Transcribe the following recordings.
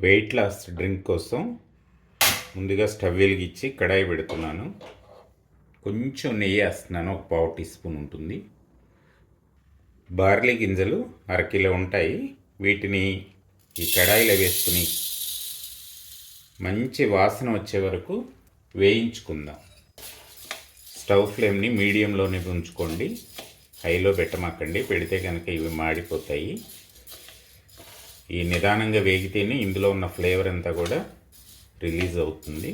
Weight loss drink కోసం ముందుగా stove వెలిగించి కడాయి పెడుతున్నాను. కొంచెం నెయ్యి వేస్తున్నాను. ఒక పావు టీ స్పూన్ ఉంటుంది. బార్లీ గింజలు అరకిలో ఉంటాయి. వీటిని ఈ కడాయిలో వేసుకుని మంచి వాసన వచ్చే వరకు వేయించుకుందాం. స్టవ్ ఫ్లేమ్ని మీడియంలోనే ఉంచుకోండి. హైలో పెట్టమాకండి. పెడితే కనుక ఇవి మాడిపోతాయి. ఈ నిదానంగా వేగితేనే ఇందులో ఉన్న ఫ్లేవర్ అంతా కూడా రిలీజ్ అవుతుంది.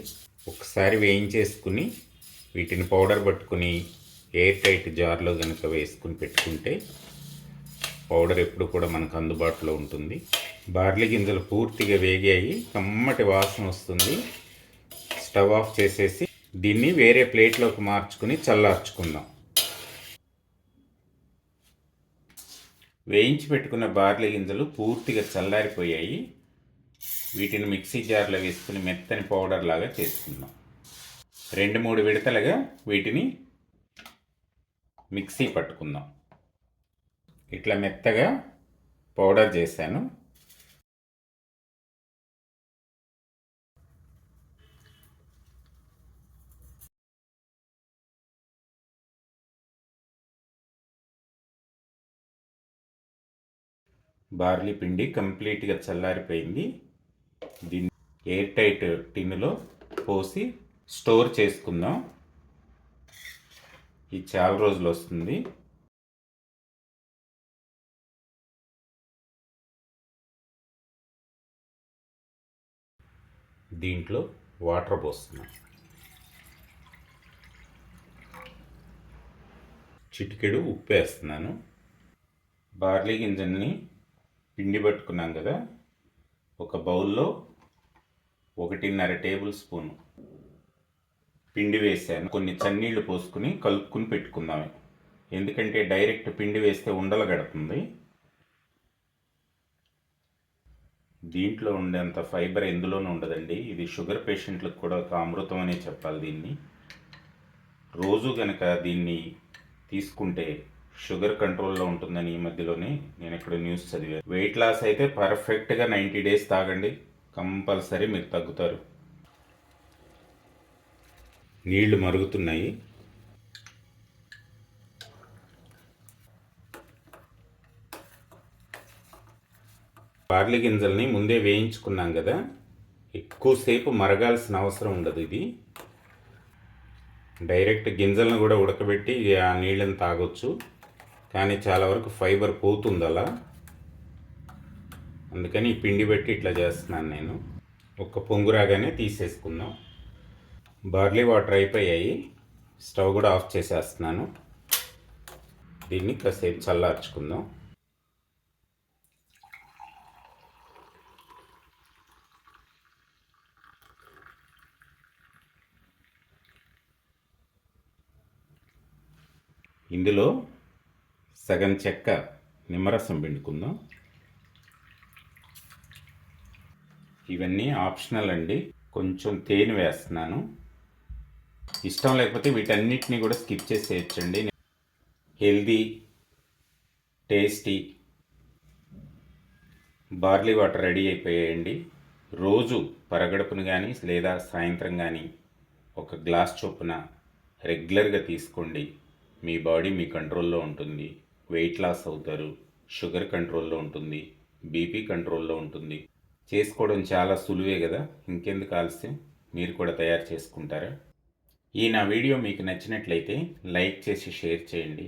ఒకసారి వేయించేసుకుని వీటిని పౌడర్ పట్టుకుని ఎయిర్ టైట్ జార్లో కనుక వేసుకుని పెట్టుకుంటే పౌడర్ ఎప్పుడు కూడా మనకు అందుబాటులో ఉంటుంది. బార్లీ గింజలు పూర్తిగా వేగాయి కమ్మటి వాసన వస్తుంది. స్టవ్ ఆఫ్ చేసేసి దీన్ని వేరే ప్లేట్లోకి మార్చుకుని చల్లార్చుకుందాం. వేయించి పెట్టుకున్న బార్లీ గింజలు పూర్తిగా చల్లారిపోయాయి. వీటిని మిక్సీ జార్లో వేసుకుని మెత్తని పౌడర్ లాగా చేసుకుందాం. రెండు మూడు విడతలుగా వీటిని మిక్సీ పట్టుకుందాం. ఇట్లా మెత్తగా పౌడర్ చేశాను. బార్లీ పిండి కంప్లీట్గా చల్లారిపోయింది. దీన్ని ఎయిర్ టైట్ టిన్నులో పోసి స్టోర్ చేసుకుందాం. ఇది చాలా రోజులు వస్తుంది. దీంట్లో వాటర్ పోస్తున్నాం. చిటికెడు ఉప్పు వేస్తున్నాను. బార్లీ గింజల్ని పిండి పట్టుకున్నాం కదా ఒక బౌల్లో ఒకటిన్నర టేబుల్ స్పూన్ పిండి వేసాను. కొన్ని చన్నీళ్ళు పోసుకుని కలుపుకుని పెట్టుకుందాం. ఎందుకంటే డైరెక్ట్ పిండి వేస్తే ఉండలు గడుతుంది దీంట్లో ఉండేంత ఫైబర్ ఎందులోనూ ఉండదండి. ఇది షుగర్ పేషెంట్లకు కూడా ఒక అమృతం అనే చెప్పాలి దీన్ని. రోజు కనుక దీన్ని తీసుకుంటే షుగర్ కంట్రోల్లో ఉంటుందని ఈ మధ్యలోనే నేను ఇక్కడ న్యూస్ చదివాను. వెయిట్ లాస్ అయితే పర్ఫెక్ట్గా నైంటీ డేస్ తాగండి. కంపల్సరీ మీరు తగ్గుతారు. నీళ్ళు మరుగుతున్నాయి. బార్లీ గింజల్ని ముందే వేయించుకున్నాం కదా. ఎక్కువసేపు మరగాల్సిన అవసరం ఉండదు ఇది. డైరెక్ట్ గింజలను కూడా ఉడకబెట్టి ఆ నీళ్ళని తాగొచ్చు. కానీ చాలా వరకు ఫైబర్ పోతుంది అలా అందుకని ఈ పిండి పెట్టి ఇట్లా చేస్తున్నాను నేను. ఒక్క పొంగురాగానే తీసేసుకుందాం. బార్లీ వాటర్ అయిపోయాయి. స్టవ్ కూడా ఆఫ్ చేసేస్తున్నాను. దీన్ని కాసేపు చల్లార్చుకుందాం. ఇందులో సగం చెక్క నిమ్మరసం పిండుకుందాం. ఇవన్నీ ఆప్షనల్ అండి. కొంచెం తేనె వేస్తున్నాను. ఇష్టం లేకపోతే వీటన్నిటిని కూడా skip చేసేయచ్చండి. Healthy tasty barley water ready అయిపోయాయండి. రోజు పరగడుపును కానీ లేదా సాయంత్రం కానీ ఒక గ్లాస్ చొప్పున రెగ్యులర్గా తీసుకోండి. మీ బాడీ మీ కంట్రోల్లో ఉంటుంది. వెయిట్ లాస్ అవుతారు షుగర్ కంట్రోల్లో ఉంటుంది బీపీ కంట్రోల్లో ఉంటుంది. చేసుకోవడం చాలా సులువే కదా? ఇంకెందుకు ఆలస్యం? మీరు కూడా తయారు చేసుకుంటారా? ఈ నా వీడియో మీకు నచ్చినట్లయితే లైక్ చేసి షేర్ చేయండి.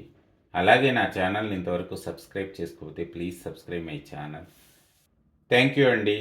అలాగే నా ఛానల్ని ఇంతవరకు సబ్స్క్రైబ్ చేసుకోకపోతే please subscribe my channel. Thank you అండి.